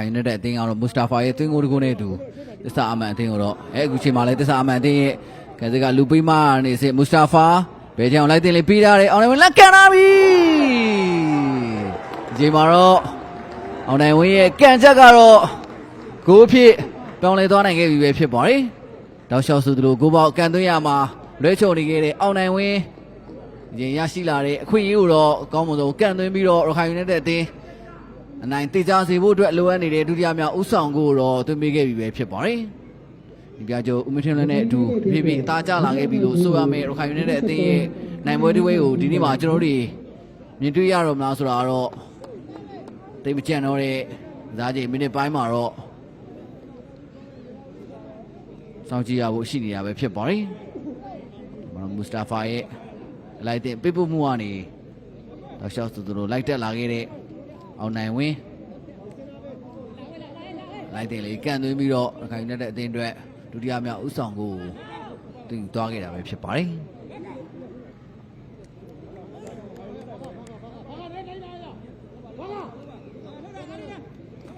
ခိုင်နေတဲ့အသင်းကတော့မူစတာဖာရဲ့သွင်းကိုတကူနဲ့အတူတစ္ဆာအမန်အသင်းကိုတော့အဲအခုချိန်မှာလည်းတစ္ဆာအမန်အသင်းရဲ့ကဲစကလူပိမာနေစေမူစတာဖာဘယ်ကြောင်လိုက်တင်လေးပြီးတာတယ်အောင်နိုင်ဝင်လက်ကန်လာပြီဒီချိန်မှာတော့အောင်နိုင်ဝင်ရဲ့ကန်ချက်ကတော့ဂိုးဖြစ်ပြောင်းလဲသွားနိုင်ခဲ့ပြီပဲဖြစ်ပါတယ်တောက်လျှောက်ဆိုသူလိုဂိုးပေါက်ကန်သွင်းရမှာလွဲချုံနေခဲ့တဲ့အောင်နိုင်ဝင်ရင်ရရှိလာတဲ့အခွင့်အရေးကိုတော့အကောင်းမွန်ဆုံးကန်သွင်းပြီးတော့ရခိုင်ယူနိုက်တက်အသင်း အနိုင်တေချာစေဖို့အတွက်လိုအပ်နေတဲ့ဒုတိယမြောက်ဥဆောင်ကိုတော့သွင်းပေးခဲ့ပြီပဲဖြစ်ပါတယ်။ဒီပြကျိုးဦးမထင်းလွန်းနဲ့အတူဖြည်းဖြည်းအသားကျလာခဲ့ပြီလို့ဆိုရမယ်ရခိုင်ယူနိုက်တက်အသင်းရဲ့နိုင်ပွဲတစ်ဝဲကိုဒီနေ့မှာကျွန်တော်တို့မြင်တွေ့ရတော့မလားဆိုတာကတော့တိတ်မကြံတော့တဲ့ဇာတ်ကြီးမိနစ်ပိုင်းမှာတော့စောင့်ကြည့်ရဖို့ရှိနေတာပဲဖြစ်ပါတယ်။ဒီမှာတော့မူစတာဖာရဲ့လိုက်တဲ့ပြပမှုကနေတော့ရှောက်သူတို့လိုက်တက်လာခဲ့တဲ့ အောင်နိုင်ဝင်းလိုက်တဲ့လေကန်သွင်းပြီးတော့ရခိုင်နဲ့တဲ့အသင်းအတွက်ဒုတိယမြောက်ဥဆောင်ကိုတင်သွားခဲ့တာပဲဖြစ်ပါတယ်။